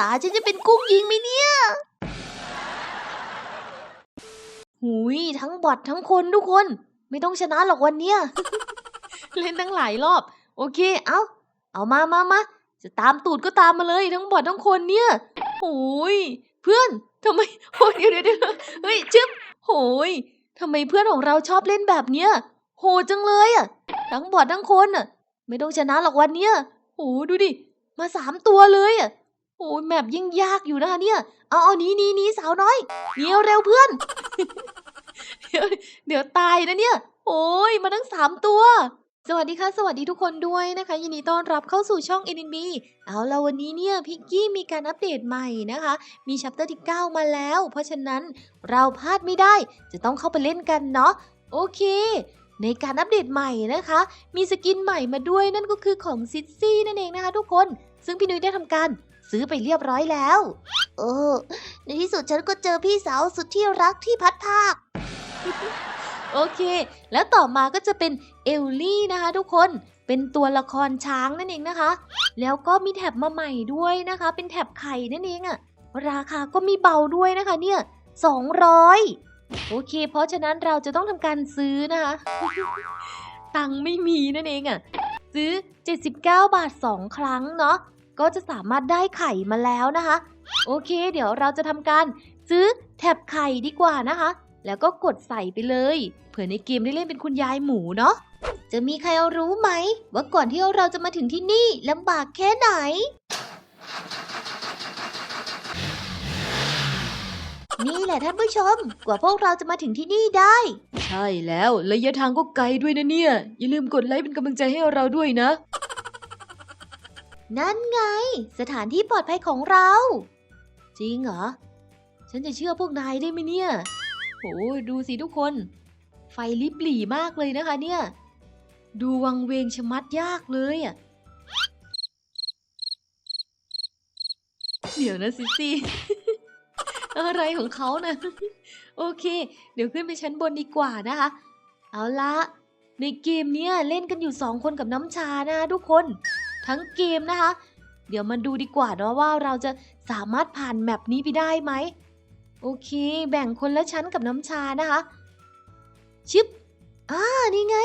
ตาฉันจะเป็นกุ้งยิงไหมเนี่ย หุยทั้งบอททั้งคนทุกคน ไม่ต้องชนะหรอกวันเนี้ย เล่นตั้งหลายรอบ โอเค เอาเอามามามาจะตามตูดก็ตามมาเลย ทั้งบอททั้งคนเนี่ยโอ้ยเพื่อนทำไมโอ้ยเดี๋ยวเดี๋ยวเดี๋ยวเฮ้ยชึบโอ้ยทำไมเพื่อนของเราชอบเล่นแบบเนี้ยโหจังเลยอะ ทั้งบอททั้งคนอะ ไม่ต้องชนะหรอกวันเนี้ยโอ้ดูดิ มาสามตัวเลยอะ โอ้ยแมปยิ่งยากอยู่นะเนี่ย เอาเอาหนี้นี้นี้สาวน้อยเนียวเร็วเพื่อน เดี๋ยวเดี๋ยวตายนะเนี่ย โอ้ยมาทั้งสามตัว สวัสดีค่ะ สวัสดีทุกคนด้วยนะคะ ยินดีต้อนรับเข้าสู่ช่อง NNB เอาละวันนี้เนี่ยพิกกี้มีการอัปเดตใหม่นะคะ มีชัปเตอร์ที่ 9 มาแล้ว เพราะฉะนั้นเราพลาดไม่ได้ จะต้องเข้าไปเล่นกันเนาะโอเคในการอัปเดตใหม่นะคะ มีสกินใหม่มาด้วยนั่นก็คือของซิซี่นั่นเองนะคะทุกคน ซึ่งพี่นุ้ยได้ทำการ ซื้อไปเรียบร้อยแล้ว เออ ในที่สุดฉันก็เจอพี่สาวสุดที่รักที่พัดภาค โอเค แล้วต่อมาก็จะเป็นเอลลี่นะคะทุกคน เป็นตัวละครช้างนั่นเองนะคะ แล้วก็มีแท็บมาใหม่ด้วยนะคะ เป็นแท็บไข่นั่นเองอะราคาก็มีเบาด้วยนะคะเนี่ย200โอเค เพราะฉะนั้นเราจะต้องทำการซื้อนะคะ ตังไม่มีนั่นเองอะซื้อ 79 บาท 2 ครั้งเนาะ ก็จะสามารถได้ไข่มาแล้วนะคะ โอเค เดี๋ยวเราจะทำการซื้อแท็บไข่ดีกว่านะคะ แล้วก็กดใส่ไปเลย เผื่อในเกมได้เล่นเป็นคุณยายหมูเนาะจะมีใครรู้ไหม ว่าก่อนที่เราจะมาถึงที่นี่ลำบากแค่ไหน นี่แหละท่านผู้ชม กว่าพวกเราจะมาถึงที่นี่ได้ ใช่แล้วระยะทางก็ไกลด้วยนะเนี่ย อย่าลืมกดไลค์เป็นกำลังใจให้เราด้วยนะ นั่นไง สถานที่ปลอดภัยของเรา จริงเหรอ ฉันจะเชื่อพวกนายได้ไหมเนี่ยโหดูสิทุกคน ไฟลิบหลี่มากเลยนะคะเนี่ย ดูวังเวงชะมัดยากเลยอะเดี๋ยวนะซิซี่อะไรของเขานะโอเค เดี๋ยวขึ้นไปชั้นบนดีกว่านะคะ เอาละในเกมเนี้ยเล่นกันอยู่สองคนกับน้ำชานะทุกคน ทั้งเกมนะคะ เดี๋ยวมาดูดีกว่าเนาะว่าเราจะสามารถผ่านแมปนี้ไปได้ไหม โอเค แบ่งคนละชั้นกับน้ำชานะคะ ชิปอ่านี่ไง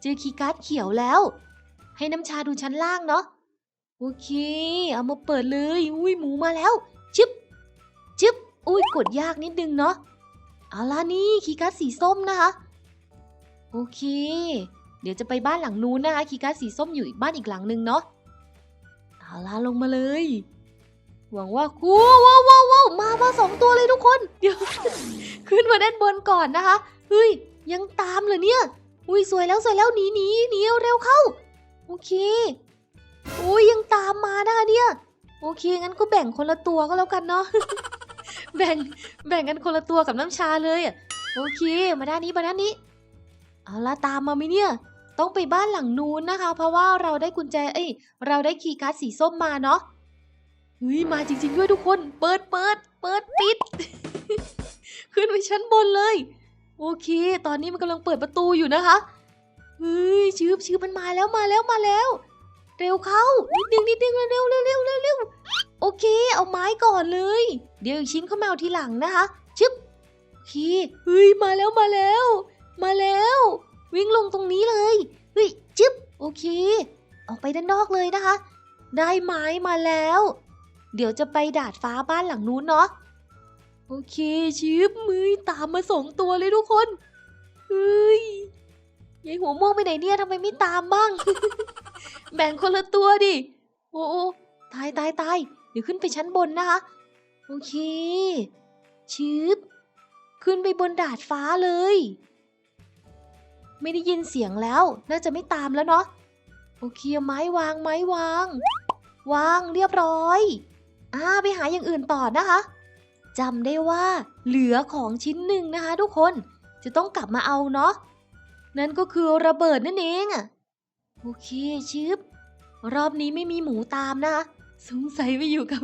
เจอคีย์การ์ดเขียวแล้ว ให้น้ำชาดูชั้นล่างเนาะ โอเค เอามาเปิดเลย อุ้ยหมูมาแล้ว ชิปชิปอุ้ยกดยากนิดนึงเนาะ เอาล่ะนี่คีย์การ์ดสีส้มนะคะ โอเคเดี๋ยวจะไปบ้านหลังนู้นนะคะคีการ์ดสีส้มอยู่อีกบ้านอีกหลังนึงเนาะ เอาล่ะลงมาเลย หวังว่าคูว้าวว้าวว้าวมามาสองตัวเลยทุกคน เดี๋ยว ขึ้นมาด้านบนก่อนนะคะ เฮ้ย ยังตามเลยเนี่ย อุ้ยสวยแล้วสวยแล้วหนีหนีหนีเร็วเข้า โอเคอุ้ยยังตามมานะคะเนี่ย โอเคงั้นก็แบ่งคนละตัวก็แล้วกันเนาะ แบ่งแบ่งกันคนละตัวกับน้ำชาเลยอะโอเค มาด้านนี้มาด้านนี้ เอาละตามมาไหมเนี่ย ต้องไปบ้านหลังนู้นนะคะ เพราะว่าเราได้กุญแจเอ้ยเราได้คีย์การ์ดสีส้มมาเนาะเฮ้ยมาจริง ๆ ด้วยทุกคน เปิดเปิดเปิดปิด ขึ้นไปชั้นบนเลย โอเค ตอนนี้มันกำลังเปิดประตูอยู่นะคะเฮ้ยชืบชืบมันมาแล้วมาแล้วมาแล้ว เร็วเข้านิดนึงนิดนึงเร็วเร็วเร็วเร็วเร็วเร็วโอเค เอาไม้ก่อนเลย เดี๋ยวอีกชิ้นเข้ามาเอาทีหลังนะคะชึบโอเคเฮ้ยมาแล้วมาแล้ว มาแล้ว วิ่งลงตรงนี้เลยเฮ้ยชึบโอเค ออกไปด้านนอกเลยนะคะ ได้ไม้มาแล้ว เดี๋ยวจะไปดาดฟ้าบ้านหลังนู้นเนาะโอเคชิปมือตามมาสองตัวเลยทุกคนเฮ้ยยายหัวม่วงไปไหนเนี่ยทำไมไม่ตามบ้าง แบ่งคนละตัวดิโอ้โอ้ตายตายตายเดี๋ยวขึ้นไปชั้นบนนะคะโอเคชิปขึ้นไปบนดาดฟ้าเลย ไม่ได้ยินเสียงแล้ว น่าจะไม่ตามแล้วเนาะโอเคไม้วางไม้วาง วางเรียบร้อยอ่าไปหาอย่างอื่นต่อนะคะจำได้ว่าเหลือของชิ้นหนึ่งนะคะ ทุกคนจะต้องกลับมาเอาเนาะนั่นก็คือระเบิดนั่นเองอะโอเคชิปรอบนี้ไม่มีหมูตามนะคะสงสัยไปอยู่กับ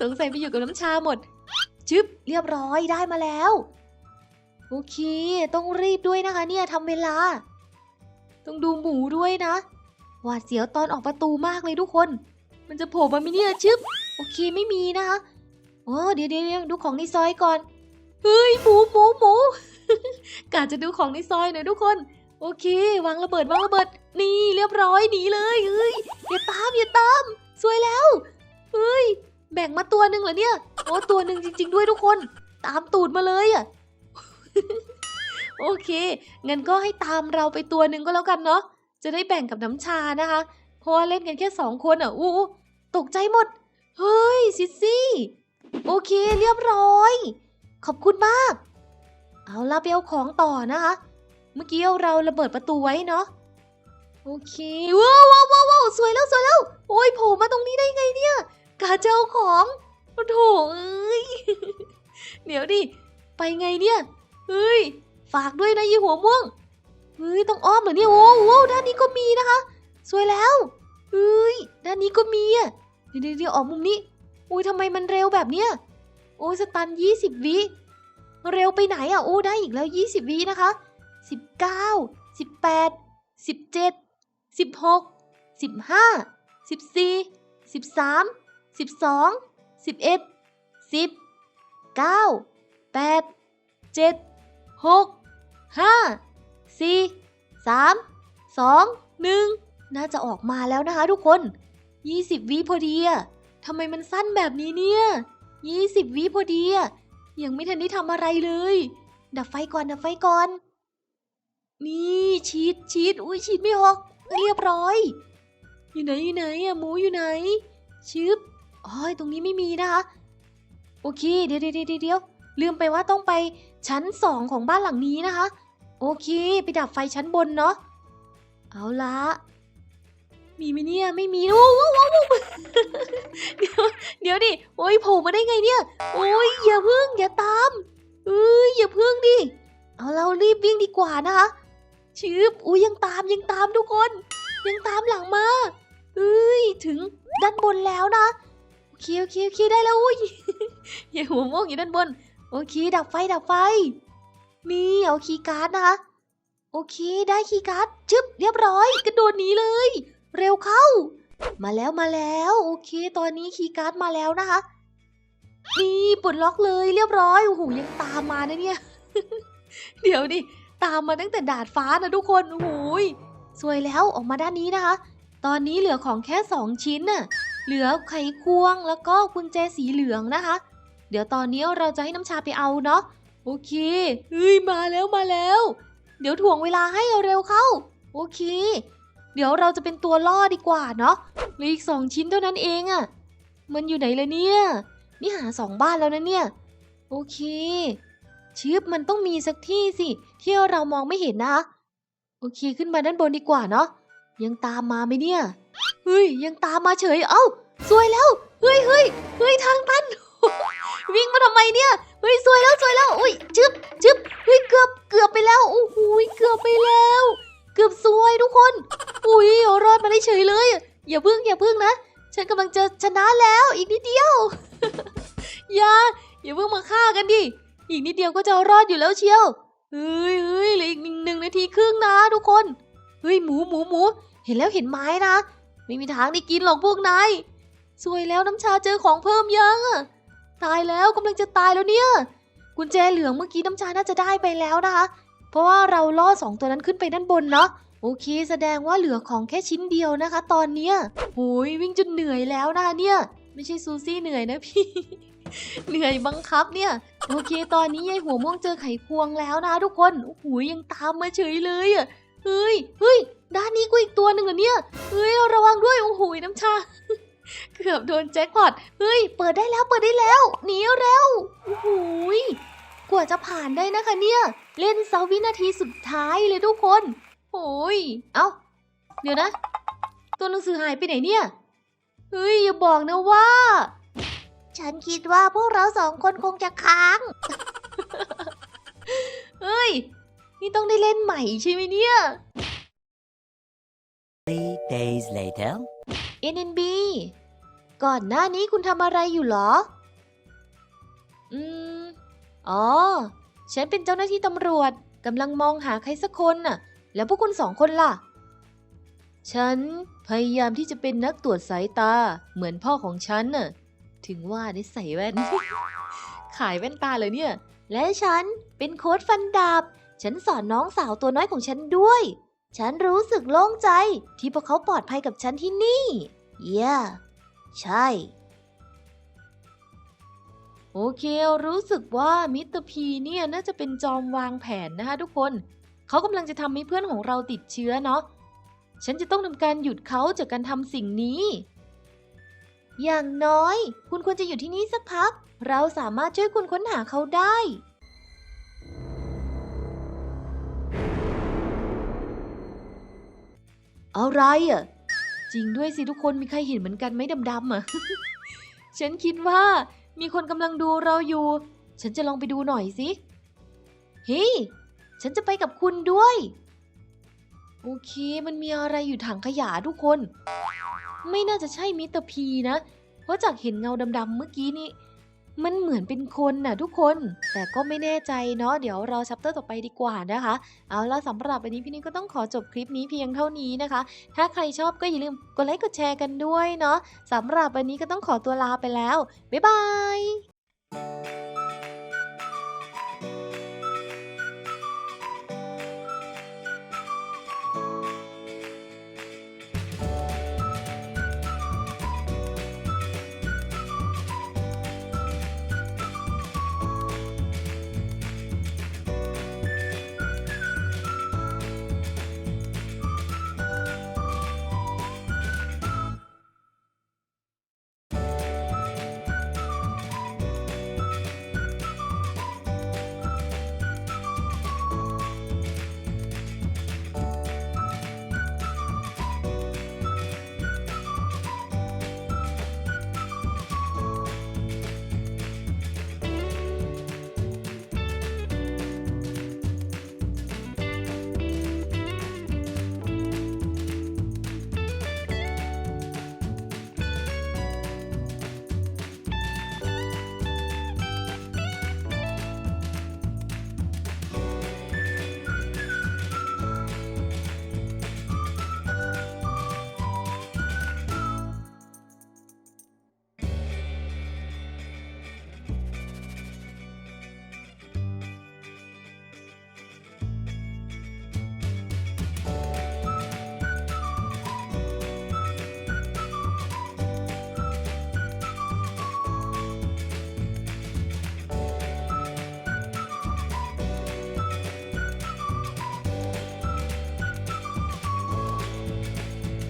สงสัยไปอยู่กับน้ำชาหมดชึบเรียบร้อยได้มาแล้ว โอเค ต้องรีบด้วยนะคะ เนี่ยทำเวลา ต้องดูหมูด้วยนะหวาดเสียวตอนออกประตูมากเลยทุกคน มันจะโผล่มาไหมเนี่ยชึบ โอเคไม่มีนะคะโอ้เดี๋ยวเดี๋ยวเดี๋ยวดูของในซอยก่อน เฮ้ยหมูหมูหมูกะจะดูของในซอยหน่อยทุกคน โอเค วางระเบิดวางระเบิด นี่เรียบร้อยหนีเลยเฮ้ยอย่าตามอย่าตามสวยแล้วเฮ้ยแบ่งมาตัวหนึ่งเหรอเนี่ยโอ้ตัวหนึ่งจริง ๆ ด้วยทุกคน ตามตูดมาเลยอะ โอเค งั้นก็ให้ตามเราไปตัวหนึ่งก็แล้วกันเนาะ จะได้แบ่งกับน้ำชานะคะ เพราะว่าเล่นกันแค่สองคนอะ อู้ตกใจหมด เฮ้ยซิสซี่ โอเคเรียบร้อย ขอบคุณมาก เอาละไปเอาของต่อนะคะ เมื่อกี้เราระเบิดประตูไว้เนาะ โอเค ว้าวว้าวว้าวสวยแล้วสวยแล้ว โอ้ยโผล่มาตรงนี้ได้ไงเนี่ย กาเจ้าของโอ้โถเอ้ย เดี๋ยวดิ ไปไงเนี่ย เฮ้ย ฝากด้วยนะยี่หัวม่วง เฮ้ย ต้องอ้อมเหรอเนี่ยโอ้โหด้านนี้ก็มีนะคะ สวยแล้ว เฮ้ย ด้านนี้ก็มีอะเดี๋ยวเดี๋ยวเดี๋ยวออกมุมนี้ อุ้ยทำไมมันเร็วแบบเนี้ย โอ้ยสตันยี่สิบวิ เร็วไปไหนอะ โอ้ได้อีกแล้วยี่สิบวินะคะสิบเก้าสิบแปดสิบเจ็ดสิบหกสิบห้าสิบสี่สิบสามสิบสองสิบเอ็ดสิบเก้าแปดเจ็ด หกห้าสี่สามสองหนึ่งน่าจะออกมาแล้วนะคะทุกคนยี่สิบวิพอดีอะทำไมมันสั้นแบบนี้เนี่ยยี่สิบวิพอดีอะยังไม่ทันได้ทำอะไรเลย ดับไฟก่อนดับไฟก่อน นี่ชีดชีดอุ้ยชีดไม่ออก เรียบร้อย อยู่ไหนอยู่ไหนอะหมูอยู่ไหนชึบอ๋อตรงนี้ไม่มีนะคะ โอเค เดี๋ยวเดี๋ยวเดี๋ยวเดี๋ยว ลืมไปว่าต้องไปชั้นสองของบ้านหลังนี้นะคะ โอเค ไปดับไฟชั้นบนเนาะเอาละมีไหมเนี่ยไม่มีโอ้โหโอ้โหเดี๋ยวเดี๋ยวดิโอ้ยโผล่มาได้ไงเนี่ย โอ้ยอย่าพึ่งอย่าตามเอ้ยอย่าพึ่งดิเอาเรารีบวิ่งดีกว่านะคะชืบอุ้ยยังตามยังตามทุกคน ยังตามหลังมาเอ้ยถึงด้านบนแล้วนะโอเคโอเคโอเคได้แล้วอุ้ยอย่าหัวโมกอยู่ด้านบน โอเค ดับไฟดับไฟนี่เอาคีย์การ์ดนะคะ โอเคได้คีย์การ์ดชึบเรียบร้อยกระโดดหนีเลย เร็วเข้า มาแล้วมาแล้ว โอเค ตอนนี้คีย์การ์ดมาแล้วนะคะนี่ปลดล็อกเลยเรียบร้อยโอ้โหยังตามมานะเนี่ย เดี๋ยวดิตามมาตั้งแต่ดาดฟ้านะทุกคนโอ้โหสวยแล้วออกมาด้านนี้นะคะ ตอนนี้เหลือของแค่สองชิ้นน่ะเหลือไขควงแล้วก็กุญแจสีเหลืองนะคะ เดี๋ยวตอนนี้เราจะให้น้ำชาไปเอาเนาะ โอเค เฮ้ย มาแล้วมาแล้ว เดี๋ยวถ่วงเวลาให้เร็วเข้า โอเค เดี๋ยวเราจะเป็นตัวล่อดีกว่าเนาะเหลืออีกสองชิ้นเท่านั้นเองอะมันอยู่ไหนละเนี่ย นี่หาสองบ้านแล้วนะเนี่ย โอเคชิปมันต้องมีสักที่สิ ที่เรามองไม่เห็นนะคะ โอเคขึ้นมาด้านบนดีกว่าเนาะ ยังตามมาไหมเนี่ย เฮ้ย ยังตามมาเฉย เอ้า สวยแล้ว เฮ้ยเฮ้ยเฮ้ยทางตัน วิ่งมาทำไมเนี่ย เฮ้ยสวยแล้วสวยแล้วอุ้ยชึบชึบเฮ้ยเกือบเกือบไปแล้วโอ้โหเกือบไปแล้ว เกือบซวยทุกคน อุ้ยรอดมาได้เฉยเลย อย่าพึ่งอย่าพึ่งนะ ฉันกำลังจะชนะแล้วอีกนิดเดียว อย่าอย่าเพิ่งมาฆ่ากันดิ อีกนิดเดียวก็จะรอดอยู่แล้วเชียว เฮ้ยเฮ้ยเหลืออีกหนึ่งหนึ่งนาทีครึ่งนะทุกคน เฮ้ยหมูหมูหมูเห็นแล้วเห็นไม้นะ ไม่มีทางได้กินหรอกพวกนาย สวยแล้วน้ำชาเจอของเพิ่มยังอะ ตายแล้วกำลังจะตายแล้วเนี่ย กุญแจเหลืองเมื่อกี้น้ำชาน่าจะได้ไปแล้วนะคะ เพราะว่าเราล่อสองตัวนั้นขึ้นไปด้านบนเนาะโอเคแสดงว่าเหลือของแค่ชิ้นเดียวนะคะ ตอนเนี้ยโอ้ยวิ่งจนเหนื่อยแล้วนะเนี่ย ไม่ใช่ซูซี่เหนื่อยนะพี่เหนื่อยบังคับเนี่ย โอเค ตอนนี้ยายหัวม่วงเจอไขควงแล้วนะทุกคนโอ้โหยังตามมาเฉยเลยอะเฮ้ยเฮ้ยด้านนี้ก็อีกตัวหนึ่งเหรอเนี่ยเฮ้ยระวังด้วยโอ้โหน้ำชา เกือบโดนแจ็คพอต เฮ้ย เปิดได้แล้วเปิดได้แล้ว หนีเร็วโอ้โหยกว่าจะผ่านได้นะคะเนี่ย เล่นเซาวินาทีสุดท้ายเลยทุกคนโอ้ย เอ้า เดี๋ยวนะ ตัวหนังสือหายไปไหนเนี่ย เฮ้ย อย่าบอกนะว่า ฉันคิดว่าพวกเราสองคนคงจะค้าง เฮ้ย นี่ต้องได้เล่นใหม่ใช่ไหมเนี่ย Three days later. NNB ก่อนหน้านี้คุณทำอะไรอยู่เหรอ อืม อ๋อ ฉันเป็นเจ้าหน้าที่ตำรวจกำลังมองหาใครสักคนน่ะ แล้วพวกคุณสองคนล่ะ ฉันพยายามที่จะเป็นนักตรวจสายตาเหมือนพ่อของฉันน่ะ ถึงว่าได้ใส่แว่น ขายแว่นตาเลยเนี่ย และฉันเป็นโค้ดฟันดาบ ฉันสอนน้องสาวตัวน้อยของฉันด้วย ฉันรู้สึกโล่งใจที่พวกเขาปลอดภัยกับฉันที่นี่ เย่ใช่ โอเค รู้สึกว่ามิสเตอร์พีเนี่ยน่าจะเป็นจอมวางแผนนะคะทุกคน เขากำลังจะทำให้เพื่อนของเราติดเชื้อเนาะ ฉันจะต้องทำการหยุดเขาจากการทำสิ่งนี้ อย่างน้อย คุณควรจะอยู่ที่นี่สักพัก เราสามารถช่วยคุณค้นหาเขาได้ อะไรอะ จริงด้วยสิทุกคนมีใครเห็นเหมือนกันไหมดำๆอะ ฉันคิดว่ามีคนกำลังดูเราอยู่ ฉันจะลองไปดูหน่อยสิ เฮ้ย ฉันจะไปกับคุณด้วย โอเค มันมีอะไรอยู่ถังขยะทุกคน ไม่น่าจะใช่มิสเตอร์พีนะ เพราะจากเห็นเงาดำๆเมื่อกี้นี่ มันเหมือนเป็นคนน่ะทุกคน แต่ก็ไม่แน่ใจเนาะเดี๋ยวรอชัปเตอร์ต่อไปดีกว่านะคะ เอาละสำหรับวันนี้พี่นิ้งก็ต้องขอจบคลิปนี้เพียงเท่านี้นะคะ ถ้าใครชอบก็อย่าลืมกดไลค์กดแชร์กันด้วยเนาะสำหรับวันนี้ก็ต้องขอตัวลาไปแล้วบ๊ายบาย